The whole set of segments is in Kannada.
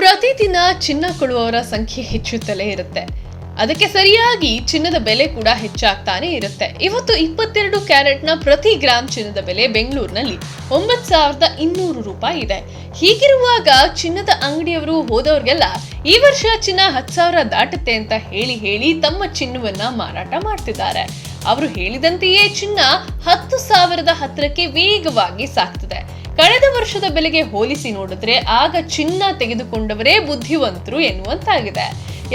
ಪ್ರತಿದಿನ ಚಿನ್ನ ಕೊಡುವವರ ಸಂಖ್ಯೆ ಹೆಚ್ಚುತ್ತಲೇ ಇರುತ್ತೆ. ಅದಕ್ಕೆ ಸರಿಯಾಗಿ ಚಿನ್ನದ ಬೆಲೆ ಕೂಡ ಹೆಚ್ಚಾಗ್ತಾನೆ ಇರುತ್ತೆ. ಇವತ್ತು ಇಪ್ಪತ್ತೆರಡು ಕ್ಯಾರೆಟ್ನ ಪ್ರತಿ ಗ್ರಾಮ್ ಚಿನ್ನದ ಬೆಲೆ ಬೆಂಗಳೂರಿನಲ್ಲಿ ಒಂಬತ್ತು ಸಾವಿರದ ಇನ್ನೂರು ರೂಪಾಯಿ ಇದೆ. ಹೀಗಿರುವಾಗ ಚಿನ್ನದ ಅಂಗಡಿಯವರು ಹೋದವ್ರಿಗೆಲ್ಲ ಈ ವರ್ಷ ಚಿನ್ನ ಹತ್ತು ಸಾವಿರ ದಾಟುತ್ತೆ ಅಂತ ಹೇಳಿ ಹೇಳಿ ತಮ್ಮ ಚಿನ್ನವನ್ನ ಮಾರಾಟ ಮಾಡ್ತಿದ್ದಾರೆ. ಅವರು ಹೇಳಿದಂತೆಯೇ ಚಿನ್ನ ಹತ್ತು ಸಾವಿರದ ಹತ್ತಿರಕ್ಕೆ ವೇಗವಾಗಿ ಸಾಗ್ತಿದೆ ಕಳೆದ ವರ್ಷದ ಬೆಲೆಗೆ ಹೋಲಿಸಿ ನೋಡಿದ್ರೆ ಆಗ ಚಿನ್ನ ತೆಗೆದುಕೊಂಡವರೇ ಬುದ್ಧಿವಂತರು ಎನ್ನುವಂತಾಗಿದೆ.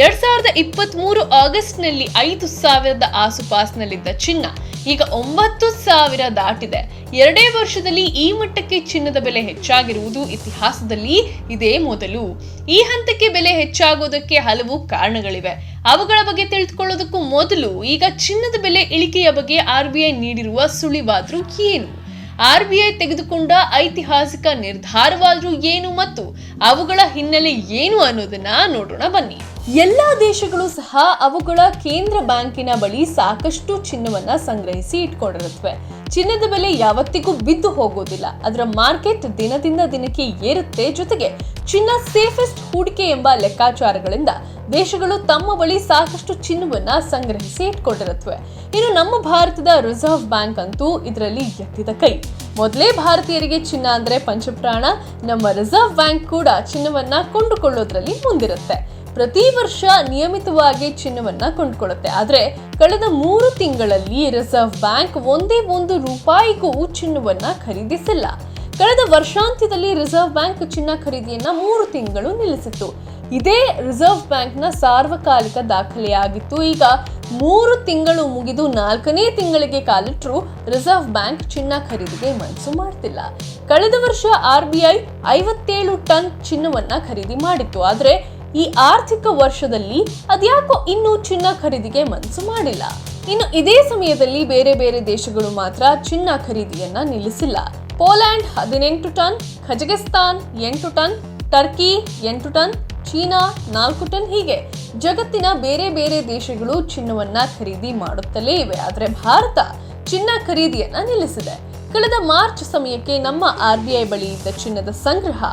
ಎರಡ್ ಸಾವಿರದ ಇಪ್ಪತ್ತ್ ಮೂರು ಆಗಸ್ಟ್ನಲ್ಲಿ ಐದು ಸಾವಿರದ ಆಸುಪಾಸ್ನಲ್ಲಿದ್ದ ಚಿನ್ನ ಈಗ ಒಂಬತ್ತು ಸಾವಿರ ದಾಟಿದೆ. ಎರಡೇ ವರ್ಷದಲ್ಲಿ ಈ ಮಟ್ಟಕ್ಕೆ ಚಿನ್ನದ ಬೆಲೆ ಹೆಚ್ಚಾಗಿರುವುದು ಇತಿಹಾಸದಲ್ಲಿ ಇದೇ ಮೊದಲು. ಈ ಹಂತಕ್ಕೆ ಬೆಲೆ ಹೆಚ್ಚಾಗೋದಕ್ಕೆ ಹಲವು ಕಾರಣಗಳಿವೆ. ಅವುಗಳ ಬಗ್ಗೆ ತಿಳಿದುಕೊಳ್ಳೋದಕ್ಕೂ ಮೊದಲು ಈಗ ಚಿನ್ನದ ಬೆಲೆ ಇಳಿಕೆಯ ಬಗ್ಗೆ ಆರ್ ಬಿ ಐ ನೀಡಿರುವ ಸುಳಿವಾದ್ರೂ ಏನು? ಆರ್ ಬಿ ಐ ತೆಗೆದುಕೊಂಡ ಐತಿಹಾಸಿಕ ನಿರ್ಧಾರವಾದರೂ ಏನು ಮತ್ತು ಅವುಗಳ ಹಿನ್ನೆಲೆ ಏನು ಅನ್ನೋದನ್ನ ನೋಡೋಣ ಬನ್ನಿ. ಎಲ್ಲಾ ದೇಶಗಳು ಸಹ ಅವುಗಳ ಕೇಂದ್ರ ಬ್ಯಾಂಕಿನ ಬಳಿ ಸಾಕಷ್ಟು ಚಿನ್ನವನ್ನ ಸಂಗ್ರಹಿಸಿ ಇಟ್ಕೊಂಡಿರುತ್ತವೆ. ಚಿನ್ನದ ಬೆಲೆ ಯಾವತ್ತಿಗೂ ಬಿದ್ದು ಹೋಗೋದಿಲ್ಲ. ಅದರ ಮಾರ್ಕೆಟ್ ದಿನದಿಂದ ದಿನಕ್ಕೆ ಏರುತ್ತೆ. ಜೊತೆಗೆ ಚಿನ್ನ ಸೇಫೆಸ್ಟ್ ಹೂಡಿಕೆ ಎಂಬ ಲೆಕ್ಕಾಚಾರಗಳಿಂದ ದೇಶಗಳು ತಮ್ಮ ಬಳಿ ಸಾಕಷ್ಟು ಚಿನ್ನವನ್ನ ಸಂಗ್ರಹಿಸಿ ಇಟ್ಕೊಂಡಿರುತ್ತವೆ. ಇನ್ನು ನಮ್ಮ ಭಾರತದ ರಿಸರ್ವ್ ಬ್ಯಾಂಕ್ ಅಂತೂ ಇದರಲ್ಲಿ ಎತ್ತಿದ ಕೈ. ಮೊದಲೇ ಭಾರತೀಯರಿಗೆ ಚಿನ್ನ ಅಂದ್ರೆ ಪಂಚಪ್ರಾಣ, ನಮ್ಮ ರಿಸರ್ವ್ ಬ್ಯಾಂಕ್ ಕೂಡ ಚಿನ್ನವನ್ನ ಕೊಂಡುಕೊಳ್ಳೋದ್ರಲ್ಲಿ ಮುಂದಿರುತ್ತೆ. ಪ್ರತಿ ವರ್ಷ ನಿಯಮಿತವಾಗಿ ಚಿನ್ನವನ್ನ ಕೊಂಡುಕೊಳ್ಳುತ್ತೆ. ಆದ್ರೆ ಕಳೆದ ಮೂರು ತಿಂಗಳಲ್ಲಿ ರಿಸರ್ವ್ ಬ್ಯಾಂಕ್ ಒಂದೇ ಒಂದು ರೂಪಾಯಿಗೂ ಚಿನ್ನವನ್ನ ಖರೀದಿಸಿಲ್ಲ. ಕಳೆದ ವರ್ಷಾಂತ್ಯದಲ್ಲಿ ರಿಸರ್ವ್ ಬ್ಯಾಂಕ್ ಚಿನ್ನ ಖರೀದಿಯನ್ನ ಮೂರು ತಿಂಗಳು ನಿಲ್ಲಿಸಿತ್ತು. ಇದೇ ರಿಸರ್ವ್ ಬ್ಯಾಂಕ್ನ ಸಾರ್ವಕಾಲಿಕ ದಾಖಲೆಯಾಗಿತ್ತು. ಈಗ ಮೂರು ತಿಂಗಳು ಮುಗಿದು ನಾಲ್ಕನೇ ತಿಂಗಳಿಗೆ ಕಾಲಿಟ್ಟರು ರಿಸರ್ವ್ ಬ್ಯಾಂಕ್ ಚಿನ್ನ ಖರೀದಿಗೆ ಮನಸ್ಸು ಮಾಡ್ತಿಲ್ಲ. ಕಳೆದ ವರ್ಷ ಆರ್ ಬಿ ಐ ಐವತ್ತೇಳು ಟನ್ ಚಿನ್ನವನ್ನ ಖರೀದಿ ಮಾಡಿತ್ತು. ಆದರೆ ಈ ಆರ್ಥಿಕ ವರ್ಷದಲ್ಲಿ ಅದ್ಯಾಕೋ ಇನ್ನೂ ಚಿನ್ನ ಖರೀದಿಗೆ ಮನಸ್ಸು ಮಾಡಿಲ್ಲ. ಇನ್ನು ಇದೇ ಸಮಯದಲ್ಲಿ ಬೇರೆ ಬೇರೆ ದೇಶಗಳು ಮಾತ್ರ ಚಿನ್ನ ಖರೀದಿಯನ್ನ ನಿಲ್ಲಿಸಿಲ್ಲ. ಪೋಲ್ಯಾಂಡ್ ಹದಿನೆಂಟು ಟನ್ ಖಜಗಿಸ್ತಾನ್ ಎಂಟು ಟನ್, ಟರ್ಕಿ ಎಂಟು ಟನ್ ಚೀನಾ ನಾಲ್ಕು ಟನ್ ಹೀಗೆ. ಜಗತ್ತಿನ ಬೇರೆ ಬೇರೆ ದೇಶಗಳು ಚಿನ್ನವನ್ನ ಖರೀದಿ ಮಾಡುತ್ತಲೇ ಇವೆ. ಆದರೆ ಭಾರತ ಚಿನ್ನ ಖರೀದಿಯನ್ನ ನಿಲ್ಲಿಸಿದೆ. ಕಳೆದ ಮಾರ್ಚ್ ಸಮಯಕ್ಕೆ ನಮ್ಮ ಆರ್ ಬಿ ಐ ಬಳಿ ಇದ್ದ ಚಿನ್ನದ ಸಂಗ್ರಹ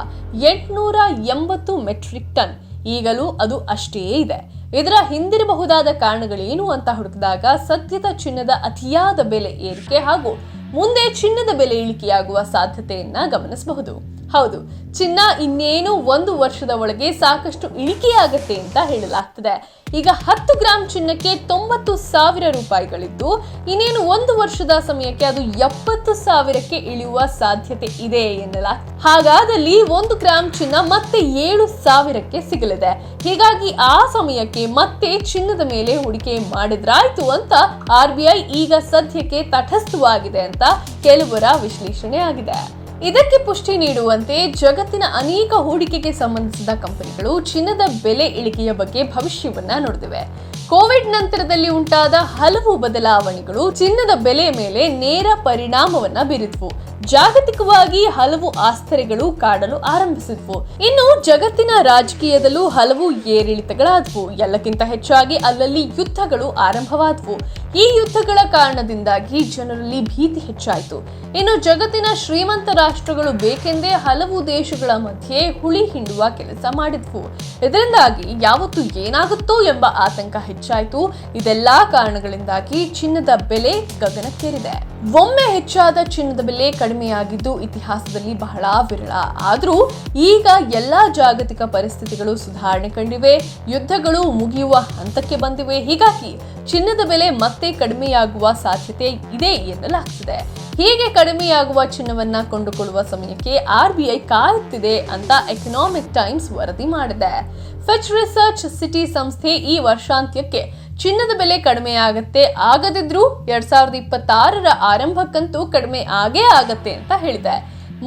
ಎಂಟುನೂರ ಎಂಬತ್ತು ಮೆಟ್ರಿಕ್ ಟನ್. ಈಗಲೂ ಅದು ಅಷ್ಟೇ ಇದೆ. ಇದರ ಹಿಂದಿರಬಹುದಾದ ಕಾರಣಗಳೇನು ಅಂತ ಹುಡುಕಿದಾಗ ಸದ್ಯದ ಚಿನ್ನದ ಅತಿಯಾದ ಬೆಲೆ ಏರಿಕೆ ಹಾಗೂ ಮುಂದೆ ಚಿನ್ನದ ಬೆಲೆ ಇಳಿಕೆಯಾಗುವ ಸಾಧ್ಯತೆಯನ್ನ ಗಮನಿಸಬಹುದು. ಹೌದು. ಚಿನ್ನ ಇನ್ನೇನು ಒಂದು ವರ್ಷದ ಒಳಗೆ ಸಾಕಷ್ಟು ಇಳಿಕೆಯಾಗತ್ತೆ ಅಂತ ಹೇಳಲಾಗ್ತದೆ. ಈಗ ಹತ್ತು ಗ್ರಾಂ ಚಿನ್ನಕ್ಕೆ ತೊಂಬತ್ತು ಸಾವಿರ ರೂಪಾಯಿಗಳಿದ್ದು, ಇನ್ನೇನು ಒಂದು ವರ್ಷದ ಸಮಯಕ್ಕೆ ಅದು ಎಪ್ಪತ್ತು ಸಾವಿರಕ್ಕೆ ಇಳಿಯುವ ಸಾಧ್ಯತೆ ಇದೆ ಎನ್ನಲಾಗ್ತದೆ ಹಾಗಾದಲ್ಲಿ ಒಂದು ಗ್ರಾಂ ಚಿನ್ನ ಮತ್ತೆ ಏಳು ಸಾವಿರಕ್ಕೆ ಸಿಗಲಿದೆ. ಹೀಗಾಗಿ ಆ ಸಮಯಕ್ಕೆ ಮತ್ತೆ ಚಿನ್ನದ ಮೇಲೆ ಹೂಡಿಕೆ ಮಾಡಿದ್ರಾಯ್ತು ಅಂತ ಆರ್ ಬಿ ಐ ಈಗ ಸದ್ಯಕ್ಕೆ ತಟಸ್ಥವಾಗಿದೆ ಅಂತ ಕೆಲವರ ವಿಶ್ಲೇಷಣೆ ಆಗಿದೆ. ಇದಕ್ಕೆ ಪುಷ್ಟಿ ನೀಡುವಂತೆ ಜಗತ್ತಿನ ಅನೇಕ ಹೂಡಿಕೆಗೆ ಸಂಬಂಧಿಸಿದ ಕಂಪನಿಗಳು ಚಿನ್ನದ ಬೆಲೆ ಇಳಿಕೆಯ ಬಗ್ಗೆ ಭವಿಷ್ಯವನ್ನ ನುಡಿದಿವೆ ಕೋವಿಡ್ ನಂತರದಲ್ಲಿ ಉಂಟಾದ ಹಲವು ಬದಲಾವಣೆಗಳು ಚಿನ್ನದ ಬೆಲೆ ಮೇಲೆ ನೇರ ಪರಿಣಾಮವನ್ನ ಬೀರಿದ್ವು. ಜಾಗತಿಕವಾಗಿ ಹಲವು ಆಸ್ತರೆಗಳು ಕಾಡಲು ಆರಂಭಿಸಿದ್ವು. ಇನ್ನು ಜಗತ್ತಿನ ರಾಜಕೀಯದಲ್ಲೂ ಹಲವು ಏರಿಳಿತಗಳಾದವು. ಎಲ್ಲಕ್ಕಿಂತ ಹೆಚ್ಚಾಗಿ ಅಲ್ಲಲ್ಲಿ ಯುದ್ಧಗಳು ಆರಂಭವಾದವು. ಈ ಯುದ್ಧಗಳ ಕಾರಣದಿಂದಾಗಿ ಜನರಲ್ಲಿ ಭೀತಿ ಹೆಚ್ಚಾಯಿತು. ಇನ್ನು ಜಗತ್ತಿನ ಶ್ರೀಮಂತ ರಾಷ್ಟ್ರಗಳು ಬೇಕೆಂದೇ ಹಲವು ದೇಶಗಳ ಮಧ್ಯೆ ಹುಳಿ ಹಿಂಡುವ ಕೆಲಸ ಮಾಡಿದ್ವು. ಇದರಿಂದಾಗಿ ಯಾವತ್ತು ಏನಾಗುತ್ತೋ ಎಂಬ ಆತಂಕ ಹೆಚ್ಚಾಯಿತು. ಇದೆಲ್ಲಾ ಕಾರಣಗಳಿಂದಾಗಿ ಚಿನ್ನದ ಬೆಲೆ ಗಗನಕ್ಕೇರಿದೆ. ಒಮ್ಮೆ ಹೆಚ್ಚಾದ ಚಿನ್ನದ ಬೆಲೆ ಕಡಿಮೆಯಾಗಿದ್ದು ಇತಿಹಾಸದಲ್ಲಿ ಬಹಳ ವಿರಳ. ಆದರೂ ಈಗ ಎಲ್ಲಾ ಜಾಗತಿಕ ಪರಿಸ್ಥಿತಿಗಳು ಸುಧಾರಣೆ ಕಂಡಿವೆ. ಯುದ್ಧಗಳು ಮುಗಿಯುವ ಹಂತಕ್ಕೆ ಬಂದಿವೆ. ಹೀಗಾಗಿ ಚಿನ್ನದ ಬೆಲೆ ಮತ್ತೆ ಕಡಿಮೆಯಾಗುವ ಸಾಧ್ಯತೆ ಇದೆ ಎನ್ನಲಾಗ್ತಿದೆ. ಹೀಗೆ ಕಡಿಮೆಯಾಗುವ ಚಿನ್ನವನ್ನ ಕೊಂಡುಕೊಳ್ಳುವ ಸಮಯಕ್ಕೆ ಆರ್ ಬಿ ಐ ಕಾಯುತ್ತಿದೆ ಅಂತ ಎಕನಾಮಿಕ್ ಟೈಮ್ಸ್ ವರದಿ ಮಾಡಿದೆ. ಫೆಚ್ ರಿಸರ್ಚ್ ಸಿಟಿ ಸಂಸ್ಥೆ ಈ ವರ್ಷಾಂತ್ಯಕ್ಕೆ ಚಿನ್ನದ ಬೆಲೆ ಕಡಿಮೆ ಆಗತ್ತೆ, ಆಗದಿದ್ರೂ ಎರಡ್ ಸಾವಿರದ ಇಪ್ಪತ್ತಾರರ ಆರಂಭಕ್ಕಂತೂ ಕಡಿಮೆ ಆಗೇ ಆಗತ್ತೆ ಅಂತ ಹೇಳಿದೆ.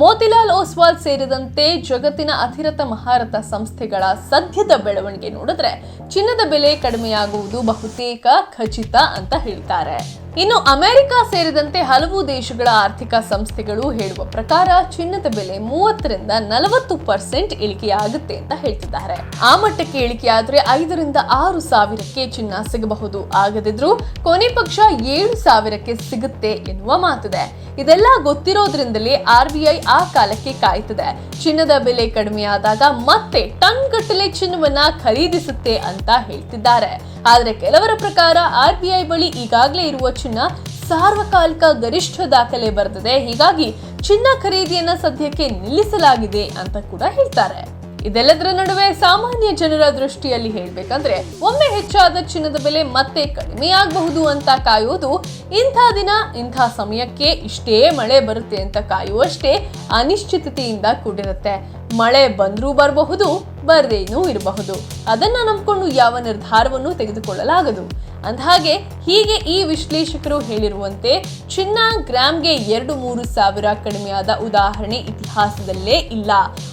ಮೋತಿಲಾಲ್ ಓಸ್ವಾಲ್ ಸೇರಿದಂತೆ ಜಗತ್ತಿನ ಅಧಿರಥ ಮಹಾರಥ ಸಂಸ್ಥೆಗಳ ಸದ್ಯದ ಬೆಳವಣಿಗೆ ನೋಡಿದ್ರೆ ಚಿನ್ನದ ಬೆಲೆ ಕಡಿಮೆಯಾಗುವುದು ಬಹುತೇಕ ಖಚಿತ ಅಂತ ಹೇಳ್ತಾರೆ. ಇನ್ನು ಅಮೆರಿಕ ಸೇರಿದಂತೆ ಹಲವು ದೇಶಗಳ ಆರ್ಥಿಕ ಸಂಸ್ಥೆಗಳು ಹೇಳುವ ಪ್ರಕಾರ ಚಿನ್ನದ ಬೆಲೆ ಮೂವತ್ತರಿಂದ ನಲವತ್ತು ಪರ್ಸೆಂಟ್ ಇಳಿಕೆಯಾಗುತ್ತೆ ಅಂತ ಹೇಳ್ತಿದ್ದಾರೆ. ಆ ಮಟ್ಟಕ್ಕೆ ಇಳಿಕೆಯಾದ್ರೆ ಐದರಿಂದ ಆರು ಸಾವಿರಕ್ಕೆ ಚಿನ್ನ ಸಿಗಬಹುದು. ಆಗದಿದ್ರೂ ಕೊನೆ ಪಕ್ಷ ಏಳು ಸಾವಿರಕ್ಕೆ ಸಿಗುತ್ತೆ ಎನ್ನುವ ಮಾತಿದೆ. ಇದೆಲ್ಲ ಗೊತ್ತಿರೋದ್ರಿಂದಲೇ ಆರ್ ಬಿ ಐ ಆ ಕಾಲಕ್ಕೆ ಕಾಯ್ತದೆ. ಚಿನ್ನದ ಬೆಲೆ ಕಡಿಮೆಯಾದಾಗ ಮತ್ತೆ ಟನ್ ಗಟ್ಟಲೆ ಚಿನ್ನವನ್ನ ಖರೀದಿಸುತ್ತೆ ಅಂತ ಹೇಳ್ತಿದ್ದಾರೆ. ಆದ್ರೆ ಕೆಲವರ ಪ್ರಕಾರ ಆರ್ ಬಳಿ ಈಗಾಗಲೇ ಇರುವ ಚಿನ್ನ ಸಾರ್ವಕಾಲಿಕ ಗರಿಷ್ಠ ದಾಖಲೆ ಬರ್ತದೆ. ಹೀಗಾಗಿ ಚಿನ್ನ ಖರೀದಿಯನ್ನ ಸದ್ಯಕ್ಕೆ ನಿಲ್ಲಿಸಲಾಗಿದೆ ಅಂತ ಕೂಡ ಹೇಳ್ತಾರೆ. ಇದೆಲ್ಲದರ ನಡುವೆ ಸಾಮಾನ್ಯ ಜನರ ದೃಷ್ಟಿಯಲ್ಲಿ ಹೇಳಬೇಕಂದ್ರೆ ಒಮ್ಮೆ ಹೆಚ್ಚಾದ ಚಿನ್ನದ ಬೆಲೆ ಮತ್ತೆ ಕಡಿಮೆಯಾಗಬಹುದು ಅಂತ ಕಾಯುವುದು ಇಂಥ ದಿನ, ಇಂಥ ಸಮಯಕ್ಕೆ ಇಷ್ಟೇ ಮಳೆ ಬರುತ್ತೆ ಅಂತ ಕಾಯುವಷ್ಟೇ ಅನಿಶ್ಚಿತತೆಯಿಂದ ಕೂಡಿರುತ್ತೆ. ಮಳೆ ಬಂದರೂ ಬರಬಹುದು ಬರ್ದೇನೂ ಇರಬಹುದು. ಅದನ್ನ ನಂಬಿಕೊಂಡು ಯಾವ ನಿರ್ಧಾರವನ್ನು ತೆಗೆದುಕೊಳ್ಳಲಾಗದು. ಅಂದಹಾಗೆ, ಹೀಗೆ ಈ ವಿಶ್ಲೇಷಕರು ಹೇಳಿರುವಂತೆ, ಚಿನ್ನ ಗ್ರಾಮ್ಗೆ ಎರಡು ಮೂರು ಸಾವಿರ ಕಡಿಮೆಯಾದ ಉದಾಹರಣೆ ಇತಿಹಾಸದಲ್ಲೇ ಇಲ್ಲ.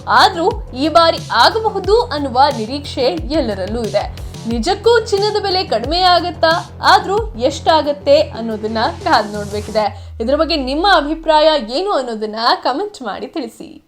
ಆದರೂ ಈ ಬಾರಿ ಆಗಬಹುದು ಅನ್ನುವ ನಿರೀಕ್ಷೆ ಎಲ್ಲರಲ್ಲೂ ಇದೆ. ನಿಜಕ್ಕೂ ಚಿನ್ನದ ಬೆಲೆ ಕಡಿಮೆ ಆಗತ್ತಾ ಆದರೂ ಎಷ್ಟಾಗತ್ತೆ ಅನ್ನೋದನ್ನ ಕಾದು ನೋಡಬೇಕಿದೆ. ಇದರ ಬಗ್ಗೆ ನಿಮ್ಮ ಅಭಿಪ್ರಾಯ ಏನು ಅನ್ನೋದನ್ನ ಕಮೆಂಟ್ ಮಾಡಿ ತಿಳಿಸಿ.